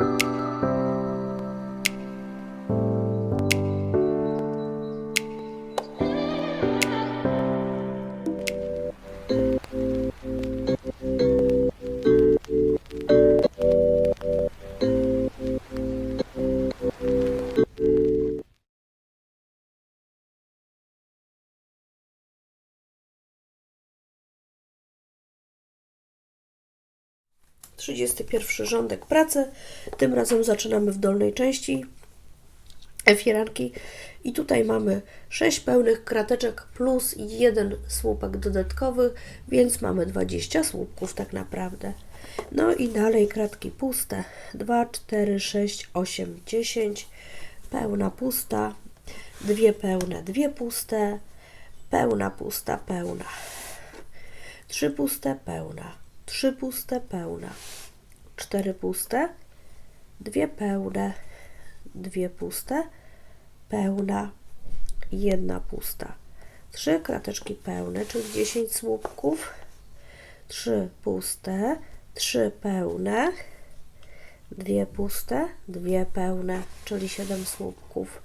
Bye. 31 rządek pracy. Tym razem zaczynamy w dolnej części F1 i tutaj mamy 6 pełnych krateczek plus 1 słupek dodatkowy, więc mamy 20 słupków tak naprawdę. No i dalej kratki puste. 2, 4, 6, 8, 10 pełna pusta, dwie pełne, dwie puste, pełna pusta, pełna, trzy puste, pełna, Trzy puste, pełna. Cztery puste, dwie pełne, dwie puste, pełna, jedna pusta. Trzy krateczki pełne, czyli 10 słupków. Trzy puste, trzy pełne, dwie puste, dwie pełne, czyli 7 słupków.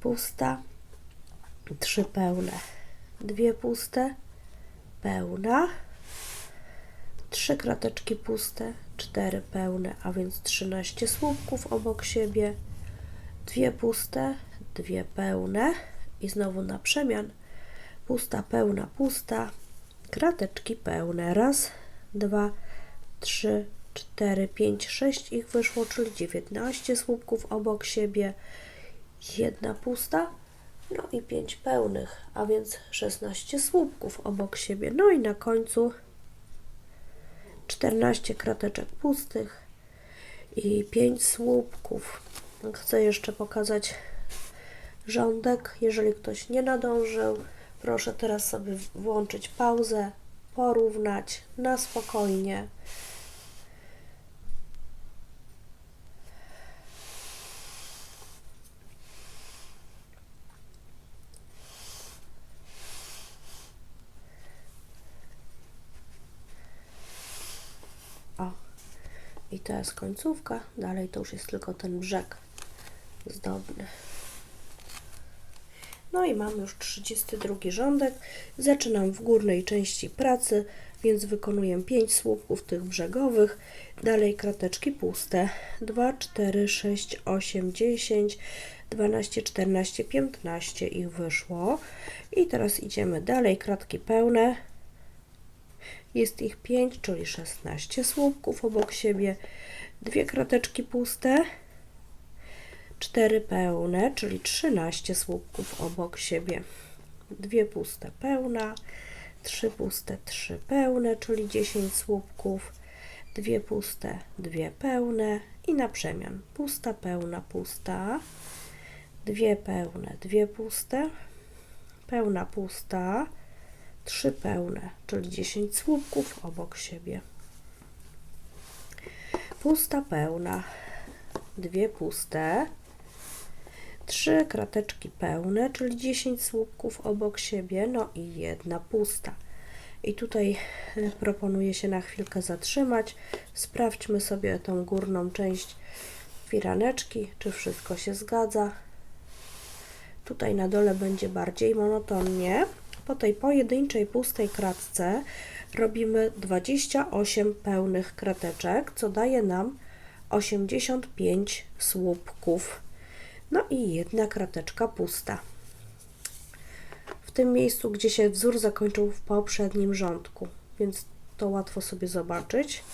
Pusta, trzy pełne, dwie puste, pełna, trzy krateczki puste, cztery pełne, a więc 13 słupków obok siebie, dwie puste, dwie pełne i znowu na przemian pusta, pełna, pusta, krateczki pełne, raz, dwa, trzy, cztery, pięć, sześć ich wyszło, czyli 19 słupków obok siebie, jedna pusta, no i 5 pełnych, a więc 16 słupków obok siebie. No i na końcu 14 krateczek pustych i 5 słupków. Chcę jeszcze pokazać rządek. Jeżeli ktoś nie nadążył, proszę teraz sobie włączyć pauzę, porównać na spokojnie. I to jest końcówka. Dalej to już jest tylko ten brzeg zdobny. No i mam już 32 rządek. Zaczynam w górnej części pracy, więc wykonuję 5 słupków tych brzegowych. Dalej krateczki puste. 2, 4, 6, 8, 10, 12, 14, 15 ich wyszło. I teraz idziemy dalej, kratki pełne. Jest ich 5, czyli 16 słupków obok siebie. Dwie krateczki puste. 4 pełne, czyli 13 słupków obok siebie. Dwie puste pełna, trzy puste, trzy pełne, czyli 10 słupków. Dwie puste, dwie pełne i na przemian pusta, pełna, pusta. Dwie pełne, dwie puste, pełna, pusta trzy pełne, czyli 10 słupków obok siebie. Pusta pełna, dwie puste, trzy krateczki pełne, czyli 10 słupków obok siebie, no i jedna pusta. I tutaj e, proponuję się na chwilkę zatrzymać. Sprawdźmy sobie tą górną część firaneczki, czy wszystko się zgadza. Tutaj na dole będzie bardziej monotonnie. Po tej pojedynczej pustej kratce robimy 28 pełnych krateczek, co daje nam 85 słupków. No i jedna krateczka pusta. W tym miejscu, gdzie się wzór zakończył w poprzednim rządku, więc to łatwo sobie zobaczyć.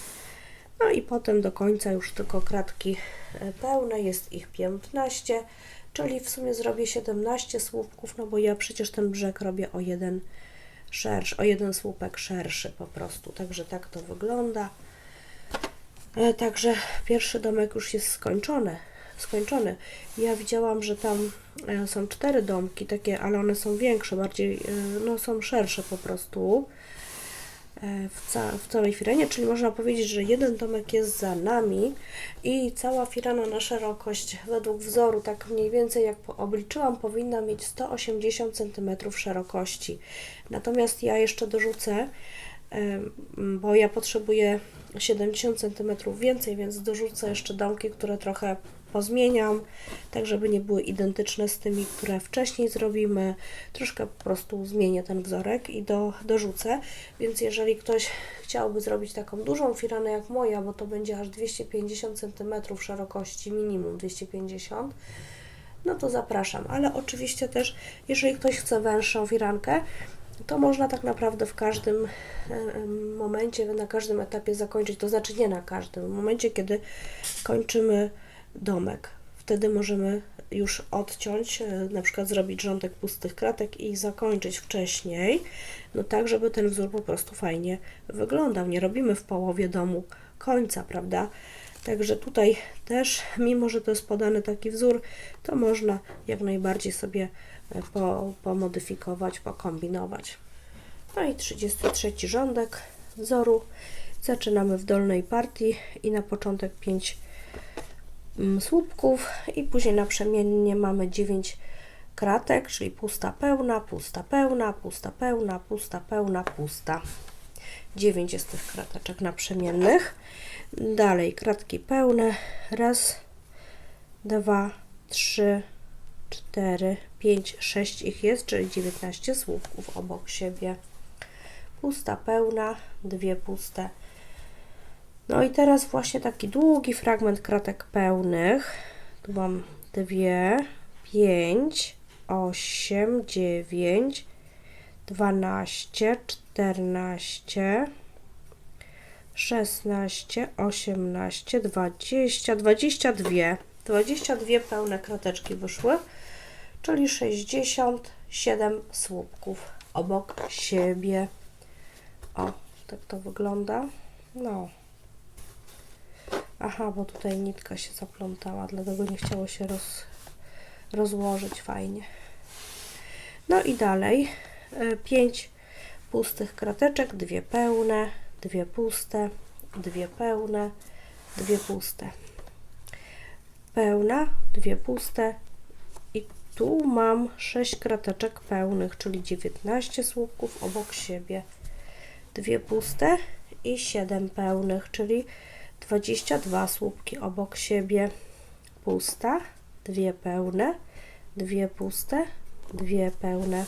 No i potem do końca już tylko kratki e, pełne, jest ich 15 czyli w sumie zrobię 17 słupków, no bo ja przecież ten brzeg robię o jeden szerszy, o jeden słupek szerszy po prostu, także tak to wygląda. E, także pierwszy domek już jest skończony. skończony. Ja widziałam, że tam e, są cztery domki takie, ale one są większe, bardziej, e, no są szersze po prostu. E, w, ca w całej firanie, czyli można powiedzieć, że jeden domek jest za nami i cała firana na szerokość według wzoru, tak mniej więcej jak obliczyłam, powinna mieć 180 cm szerokości. Natomiast ja jeszcze dorzucę bo ja potrzebuję 70 cm więcej, więc dorzucę jeszcze domki, które trochę pozmieniam, tak żeby nie były identyczne z tymi, które wcześniej zrobimy. Troszkę po prostu zmienię ten wzorek i do, dorzucę, więc jeżeli ktoś chciałby zrobić taką dużą firanę jak moja, bo to będzie aż 250 cm szerokości, minimum 250 no to zapraszam. Ale oczywiście też, jeżeli ktoś chce węższą firankę, to można tak naprawdę w każdym momencie, na każdym etapie zakończyć, to znaczy nie na każdym, w momencie, kiedy kończymy domek. Wtedy możemy już odciąć, e, na przykład zrobić rządek pustych kratek i zakończyć wcześniej, no tak, żeby ten wzór po prostu fajnie wyglądał. Nie robimy w połowie domu końca, prawda? Także tutaj też, mimo że to jest podany taki wzór, to można jak najbardziej sobie e, po, pomodyfikować, pokombinować. No i 33 rządek wzoru. Zaczynamy w dolnej partii i na początek 5 mm, słupków i później naprzemiennie mamy 9 kratek, czyli pusta pełna, pusta pełna, pusta pełna, pusta pełna, pusta. 9 jest tych krateczek naprzemiennych. Dalej kratki pełne. Raz, dwa, trzy, cztery, pięć, sześć ich jest, czyli 19 słupków obok siebie. Pusta pełna, dwie puste. No i teraz właśnie taki długi fragment kratek pełnych. Tu mam dwie, pięć, osiem, dziewięć, dwanaście, czternaście. 16, 18, 20, 22. 22 pełne krateczki wyszły, czyli 67 słupków obok siebie. O, tak to wygląda. No. Aha, bo tutaj nitka się zaplątała, dlatego nie chciało się roz, rozłożyć fajnie. No i dalej. 5 pustych krateczek, dwie pełne, dwie puste, dwie pełne, dwie puste. Pełna, dwie puste i tu mam 6 krateczek pełnych, czyli 19 słupków obok siebie. Dwie puste i 7 pełnych, czyli 22 słupki obok siebie. Pusta, dwie pełne, dwie puste, dwie pełne.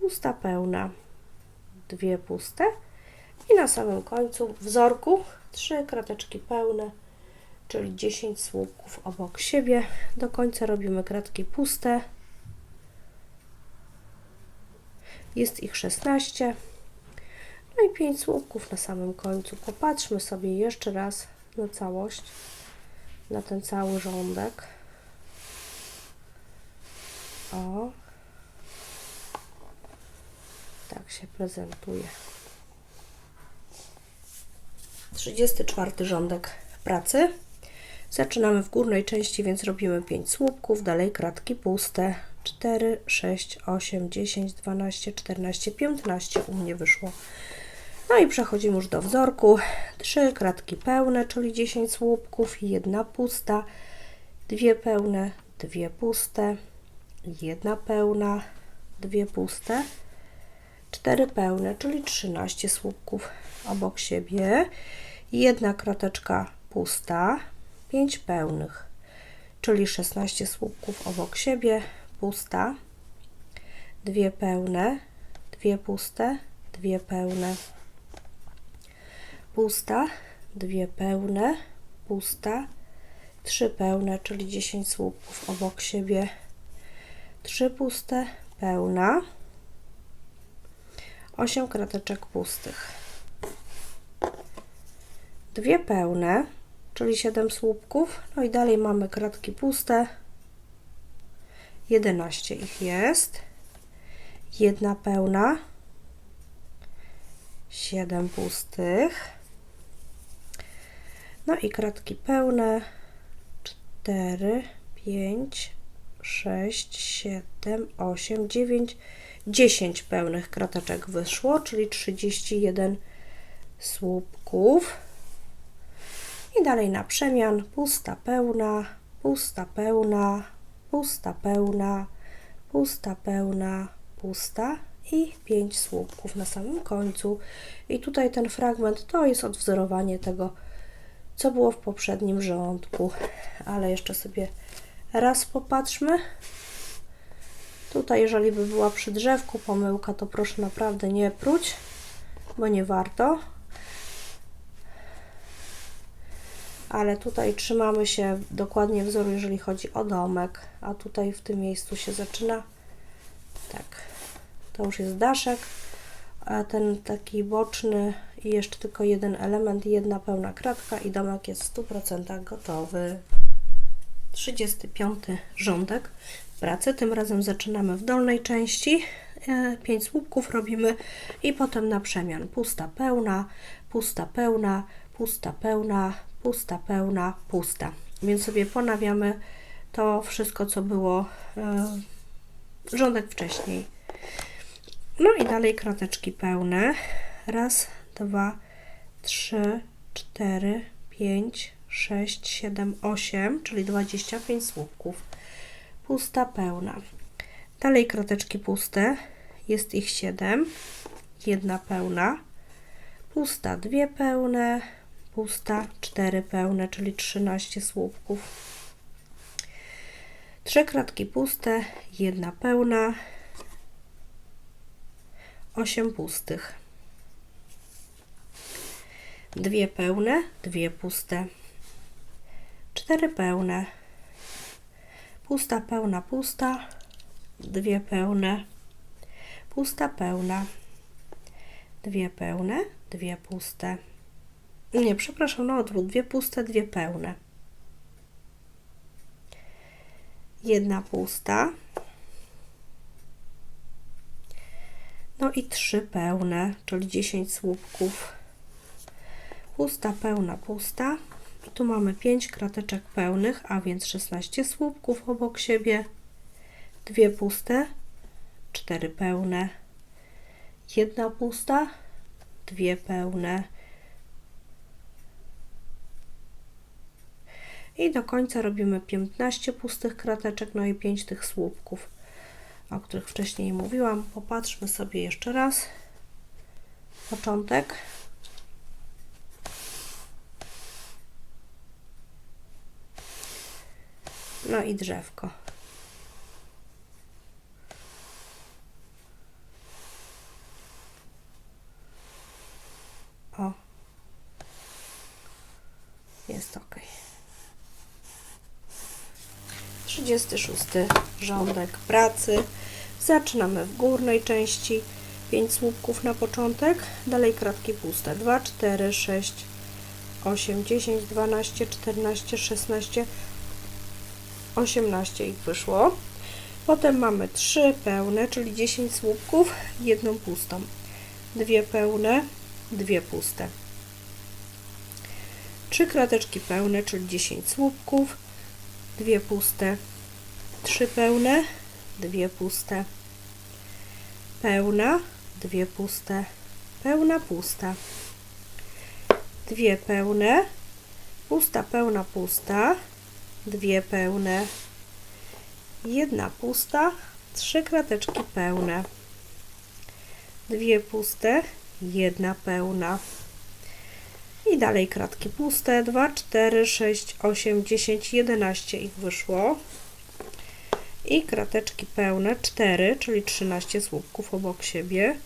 Pusta pełna, dwie puste i na samym końcu wzorku trzy krateczki pełne, czyli 10 słupków obok siebie. Do końca robimy kratki puste. Jest ich 16. No i 5 słupków na samym końcu. Popatrzmy sobie jeszcze raz na całość, na ten cały rządek. O. Tak się prezentuje. 34 rządek pracy. Zaczynamy w górnej części, więc robimy 5 słupków, dalej kratki puste. 4, 6, 8, 10, 12, 14, 15 u mnie wyszło. No i przechodzimy już do wzorku. 3 kratki pełne, czyli 10 słupków, jedna pusta, dwie pełne, dwie puste, jedna pełna, dwie puste, cztery pełne, czyli 13 słupków obok siebie, jedna krateczka pusta, 5 pełnych, czyli 16 słupków obok siebie, pusta, dwie pełne, dwie puste, dwie pełne, pusta, dwie pełne, pusta, trzy pełne, czyli 10 słupków obok siebie, trzy puste, pełna, 8 krateczek pustych. Dwie pełne, czyli 7 słupków, no i dalej mamy kratki puste, 11 ich jest, jedna pełna, 7 pustych, no i kratki pełne, 4, 5, 6, 7, 8, 9, 10 pełnych krateczek wyszło, czyli 31 słupków. I dalej na przemian pusta pełna, pusta pełna, pusta pełna, pusta pełna, pusta i 5 słupków na samym końcu. I tutaj ten fragment to jest odwzorowanie tego, co było w poprzednim rządku. Ale jeszcze sobie raz popatrzmy. Tutaj, jeżeli by była przy drzewku pomyłka, to proszę naprawdę nie pruć, bo nie warto. Ale tutaj trzymamy się dokładnie wzoru, jeżeli chodzi o domek, a tutaj w tym miejscu się zaczyna. Tak, to już jest daszek, a ten taki boczny i jeszcze tylko jeden element, jedna pełna kratka i domek jest w 100% gotowy. 35 rządek pracy. Tym razem zaczynamy w dolnej części. 5 słupków robimy i potem na przemian. Pusta, pełna, pusta, pełna, pusta, pełna, pusta, pełna, pusta. Więc sobie ponawiamy to wszystko, co było e, rządek wcześniej. No i dalej krateczki pełne. Raz, dwa, trzy, cztery, pięć, 6, 7, 8, czyli 25 słupków. Pusta, pełna. Dalej krateczki puste, jest ich 7, jedna pełna, pusta, dwie pełne, pusta, 4 pełne, czyli 13 słupków. Trzy kratki puste, jedna pełna, 8 pustych. Dwie pełne, dwie puste cztery pełne, pusta, pełna, pusta, dwie pełne, pusta, pełna, dwie pełne, dwie puste. Nie, przepraszam, na odwrót, dwie puste, dwie pełne. Jedna pusta. No i trzy pełne, czyli 10 słupków. Pusta, pełna, pusta. I tu mamy 5 krateczek pełnych, a więc 16 słupków obok siebie, dwie puste, cztery pełne, jedna pusta, dwie pełne. I do końca robimy 15 pustych krateczek, no i 5 tych słupków, o których wcześniej mówiłam. Popatrzmy sobie jeszcze raz. Początek. No i drzewko. O. Jest ok. 36 rządek pracy. Zaczynamy w górnej części. 5 słupków na początek, dalej kratki puste. 2, 4, 6, 8, 10, 12, 14, 16, 18 ich wyszło. Potem mamy 3 pełne, czyli 10 słupków, jedną pustą. Dwie pełne, dwie puste. 3 krateczki pełne, czyli 10 słupków, dwie puste. 3 pełne, dwie puste. Pełna, dwie puste. Pełna, pusta. Dwie pełne, pusta, pełna, pusta dwie pełne, jedna pusta, trzy krateczki pełne, dwie puste, jedna pełna. I dalej kratki puste, 2, 4, 6, 8, 10, 11 ich wyszło. I krateczki pełne, 4, czyli 13 słupków obok siebie.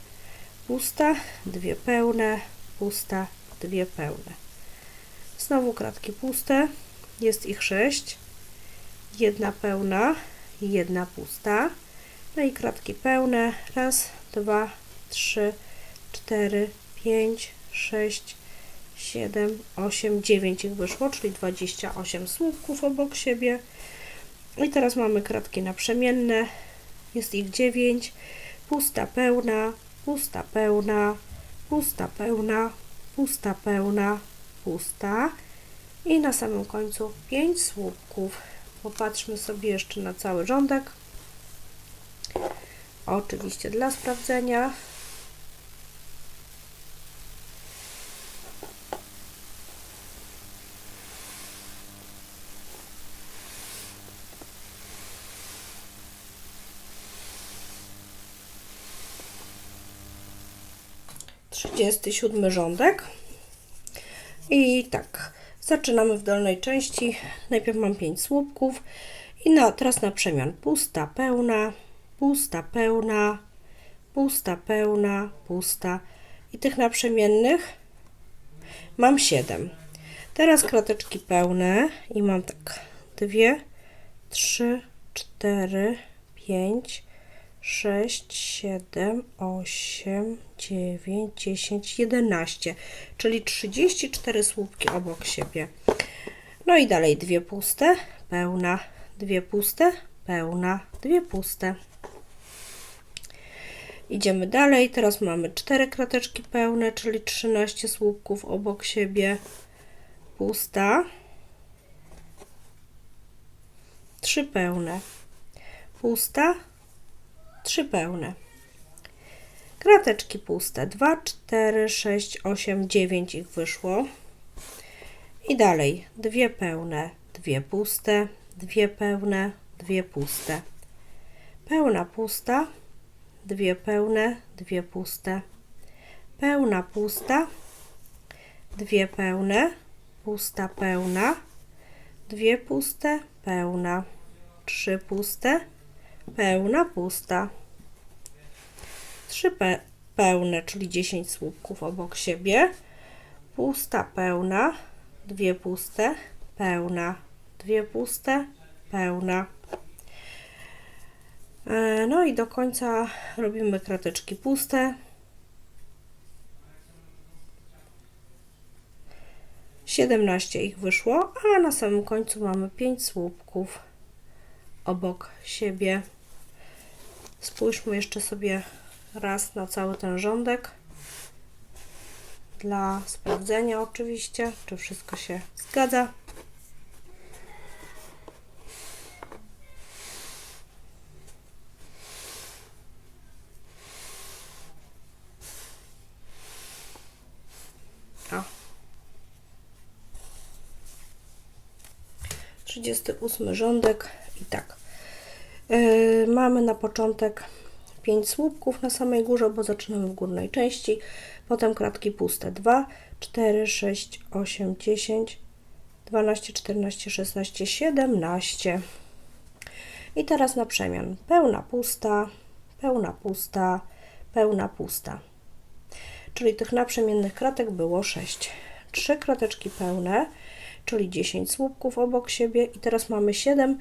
Pusta, dwie pełne, pusta, dwie pełne. Znowu kratki puste, jest ich sześć. Jedna pełna, jedna pusta. No i kratki pełne. Raz, dwa, trzy, cztery, pięć, sześć, siedem, osiem, dziewięć ich wyszło, czyli 28 słupków obok siebie. I teraz mamy kratki naprzemienne. Jest ich 9. Pusta, pełna, pusta, pełna, pusta, pełna, pusta, pełna, pusta i na samym końcu 5 słupków. Popatrzmy sobie jeszcze na cały rządek. Oczywiście dla sprawdzenia. 37 rządek. I tak, zaczynamy w dolnej części. Najpierw mam 5 słupków i na, teraz na przemian pusta, pełna, pusta, pełna, pusta, pełna, pusta. I tych naprzemiennych mam 7. Teraz krateczki pełne i mam tak 2, 3, 4, 5, 6, 7, 8, 9, 10, 11, czyli 34 słupki obok siebie. No i dalej dwie puste, pełna, dwie puste, pełna, dwie puste. Idziemy dalej. Teraz mamy cztery krateczki pełne, czyli 13 słupków obok siebie. Pusta. Trzy pełne. Pusta. Trzy pełne. Krateczki puste. 2, 4, 6, 8, 9 ich wyszło. I dalej. Dwie pełne, dwie puste, dwie pełne, dwie puste. Pełna pusta, dwie pełne, dwie puste. Pełna pusta, dwie pełne, pusta pełna, dwie puste, pełna, trzy puste, pełna pusta. Trzy pe pełne, czyli 10 słupków obok siebie. Pusta, pełna, dwie puste, pełna, dwie puste, pełna. E, No i do końca robimy krateczki puste. 17 ich wyszło, a na samym końcu mamy 5 słupków obok siebie. Spójrzmy jeszcze sobie raz na cały ten rządek. Dla sprawdzenia oczywiście, czy wszystko się zgadza. O. 38 rządek i tak. Yy, mamy na początek 5 słupków na samej górze, bo zaczynamy w górnej części. Potem kratki puste 2, 4, 6, 8, 10, 12, 14, 16, 17. I teraz na przemian. Pełna pusta, pełna pusta, pełna pusta. Czyli tych naprzemiennych kratek było 6. 3 krateczki pełne, czyli 10 słupków obok siebie i teraz mamy 7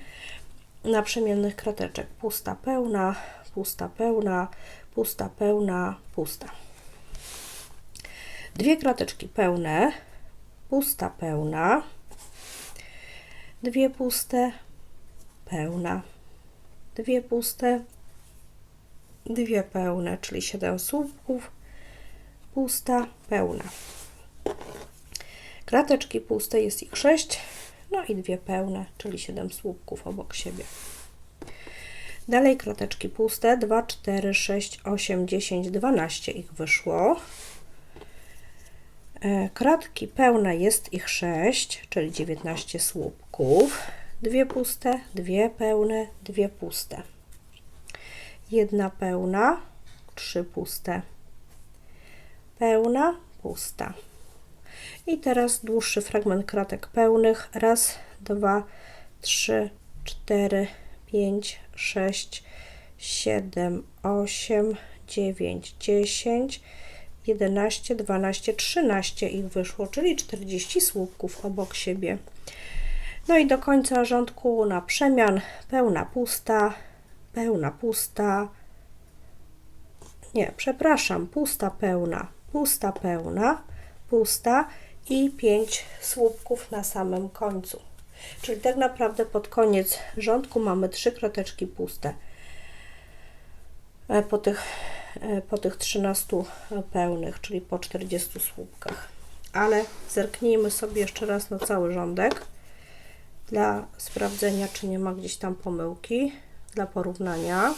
naprzemiennych krateczek. Pusta, pełna, pusta, pełna, pusta, pełna, pusta. Dwie krateczki pełne, pusta, pełna, dwie puste, pełna, dwie puste, dwie pełne, czyli 7 słupków, pusta, pełna. Krateczki puste jest ich 6, no i dwie pełne, czyli 7 słupków obok siebie. Dalej krateczki puste, 2, 4, 6, 8, 10, 12 ich wyszło. E, kratki pełne jest ich 6, czyli 19 słupków. Dwie puste, dwie pełne, dwie puste. Jedna pełna, trzy puste. Pełna, pusta. I teraz dłuższy fragment kratek pełnych. Raz, dwa, trzy, cztery, pięć, sześć, siedem, osiem, dziewięć, dziesięć, jedenaście, dwanaście, trzynaście ich wyszło, czyli 40 słupków obok siebie. No i do końca rządku na przemian pełna pusta, pełna pusta, nie, przepraszam, pusta pełna, pusta pełna, pusta i 5 słupków na samym końcu. Czyli tak naprawdę pod koniec rządku mamy trzy krateczki puste. E, po tych, e, po tych 13 pełnych, czyli po 40 słupkach. Ale zerknijmy sobie jeszcze raz na cały rządek dla sprawdzenia, czy nie ma gdzieś tam pomyłki, dla porównania.